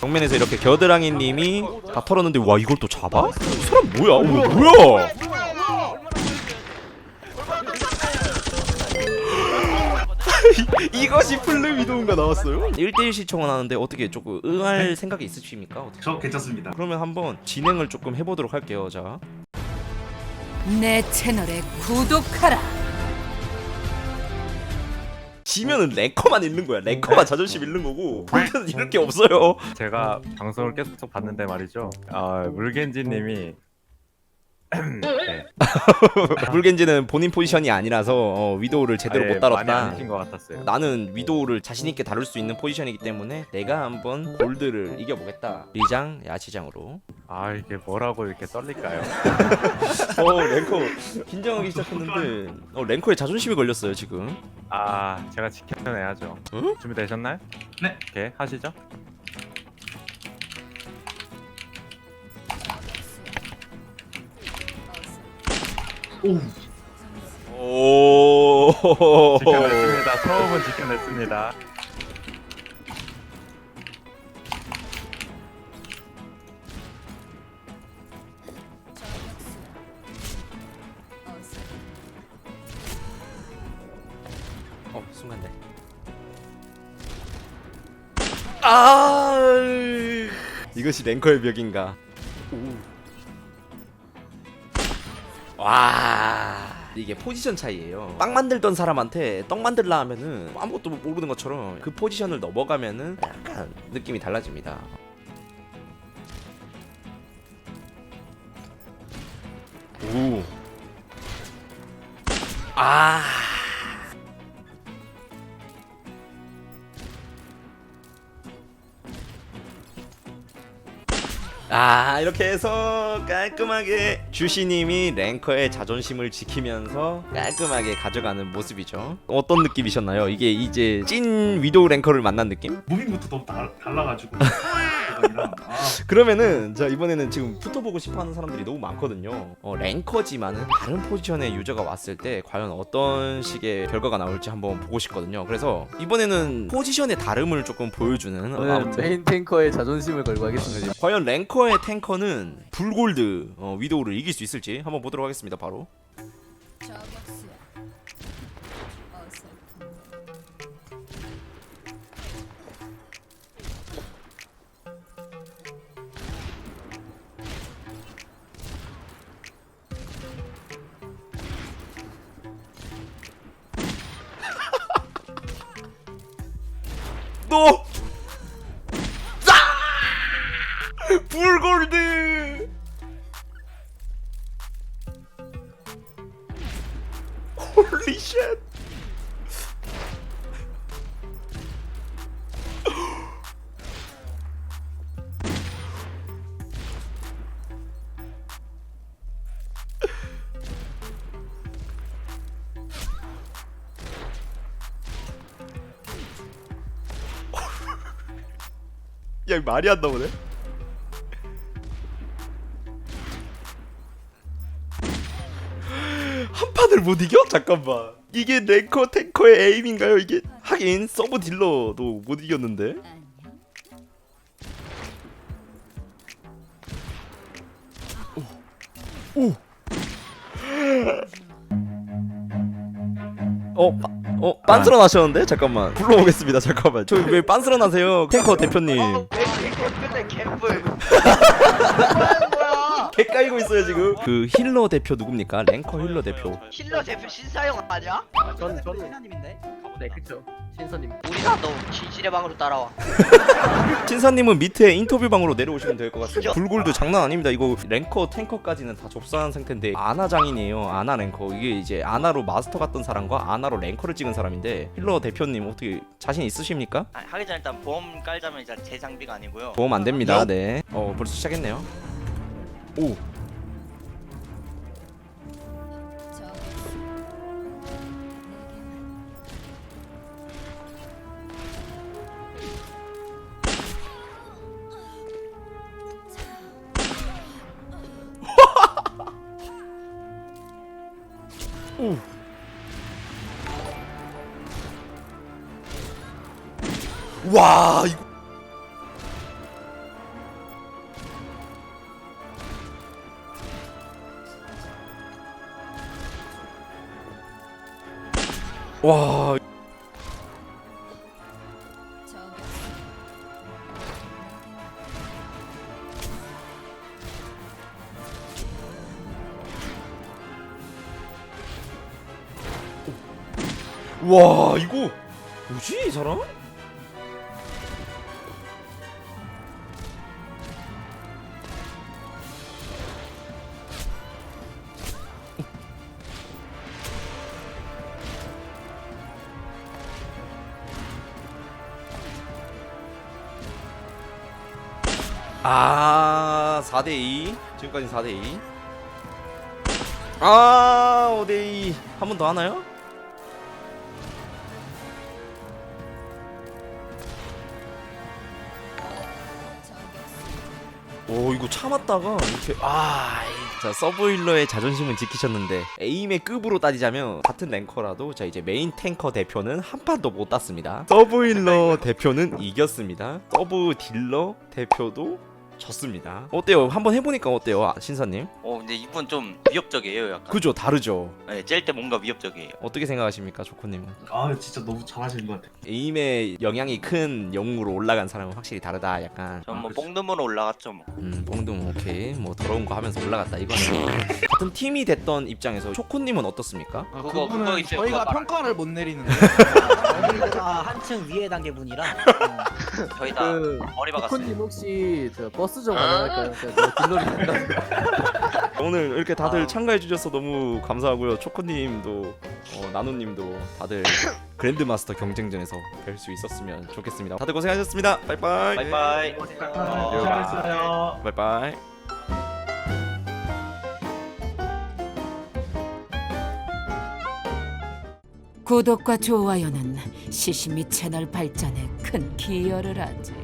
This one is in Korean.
정면에서 이렇게 겨드랑이님이 다 털었는데 와 이걸 또 잡아? 이 사람 뭐야? 어, 뭐야? 이것이 플레 위도우가 나왔어요? 1대1 시청을 하는데 어떻게 조금 응할 생각이 있으십니까? 어떻게? 저 괜찮습니다. 그러면 한번 진행을 조금 해보도록 할게요. 자, 내 채널에 구독하라. 지면은 랭커만 잃는 거야. 랭커만 자존심 잃는 거고 볼때는 이럴 게 없어요. 제가 방송을 계속 봤는데 말이죠. 아 물겐지님이 네. 물겐지는 본인 포지션이 아니라서 어, 위도우를 제대로 아예 못 많이 다뤘다. 안것 같았어요. 나는 위도우를 자신 있게 다룰 수 있는 포지션이기 때문에 내가 한번 골드를 이겨보겠다. 리장 야시장으로. 아 이게 뭐라고 이렇게 떨릴까요? 어 랭커 긴장하기 시작했는데 어 랭커에 자존심이 걸렸어요 지금. 아 제가 지켜내야죠. 응? 준비되셨나요? 네. 오케이 하시죠. 오, 오. 지켜냈습니다. 처음은 지켜냈습니다. 어 순간대. 아 이것이 랭커의 벽인가? 와 이게 포지션 차이예요. 빵 만들던 사람한테 떡 만들라 하면은 아무것도 모르는 것처럼 그 포지션을 넘어가면은 약간 느낌이 달라집니다. 오. 아. 아 이렇게 해서 깔끔하게 주시님이 랭커의 자존심을 지키면서 깔끔하게 가져가는 모습이죠 어떤 느낌이셨나요? 이게 이제 찐 위도우 랭커를 만난 느낌? 무빙부터 너무 달, 달라가지고. 아, 그러면은 자 이번에는 지금 붙어보고 싶어하는 사람들이 너무 많거든요 어, 랭커지만은 다른 포지션의 유저가 왔을 때 과연 어떤 식의 결과가 나올지 한번 보고 싶거든요 그래서 이번에는 포지션의 다름을 조금 보여주는 오늘 아무튼 메인 탱커의 자존심을 걸고 하겠습니다. 과연 랭커 의 탱커는 불골드 어, 위도우를 이길 수 있을지 한번 보도록 하겠습니다 바로 너! 아! 야, 이거 말이 안 나오네? 한 판을 못 이겨? 잠깐만. 이게 랭커 탱커의 에임인가요? 이게 하긴 서브 딜러도 못 이겼는데. 오. 오. 어, 빠, 어, 빤스러 나셨는데? 잠깐만. 불러오겠습니다. 잠깐만. 저 왜 빤스러 나세요? 탱커 대표님. 개뿔 개 까이고 있어요 지금. 그 힐러 대표 누굽니까? 랭커 힐러 대표. 힐러 대표 신사용 아니야? 저는 저는 네 그쵸 신선님. 우리가 너 진실의 방으로 따라와 신사님은 밑에 인터뷰 방으로 내려오시면 될 것 같습니다. 불골도 장난 아닙니다. 이거 랭커 탱커까지는 다 접수한 상태인데 아나 장인이에요. 아나 랭커. 이게 이제 아나로 마스터 갔던 사람과 아나로 랭커를 찍은 사람인데 힐러 대표님 어떻게 자신 있으십니까? 아, 하기 전에 일단 보험 깔자면 일단 제 장비가 아니고요. 도움 안 됩니다. 네. 어 벌써 시작했네요. 오. 오. 와 이거 와 와 이거 뭐지 이 사람? 아 4대2 지금까지 4대2 아 5대2 한 번 더 하나요? 오 이거 참았다가 이렇게 아, 자 서브힐러의 자존심은 지키셨는데 에임의 급으로 따지자면 같은 랭커라도 자 이제 메인 탱커 대표는 한 판도 못 땄습니다. 서브힐러 대표는 이겼습니다. 서브 딜러 대표도 졌습니다. 어때요? 한번 해보니까 어때요, 아, 신사님? 어 근데 이분 좀 위협적이에요 약간. 그죠, 다르죠. 네, 찔때 뭔가 위협적이에요. 어떻게 생각하십니까, 조코님은? 아 진짜 너무 잘하시는 것 같아. 에임에 영향이 큰 영웅으로 올라간 사람은 확실히 다르다. 약간 전 뭐 그치. 뽕dum으로 올라갔죠 뭐. 음, 뽕dum 오케이. 뭐 더러운 거 하면서 올라갔다 이거는. 같은 팀이 됐던 입장에서 초코님은 어떻습니까? 아, 그거- 그분은 그거 있어요. 저희가 그거 평가를 못 내리는데 여기가 한층 위에 단계 분이라 저희 다 그 머리 박았어요. 코코님 혹시 저 버스 좀 가능할까요? 딜러리 된다. 오늘 이렇게 다들 아. 참가해 주셔서 너무 감사하고요. 초코님도 어, 나노님도 다들 그랜드 마스터 경쟁전에서 뵐 수 있었으면 좋겠습니다. 다들 고생하셨습니다. 빠이빠이. 바이바이. 잘했어요. 바이바이. 구독과 좋아요는 시시미 채널 발전에 큰 기여를 하지.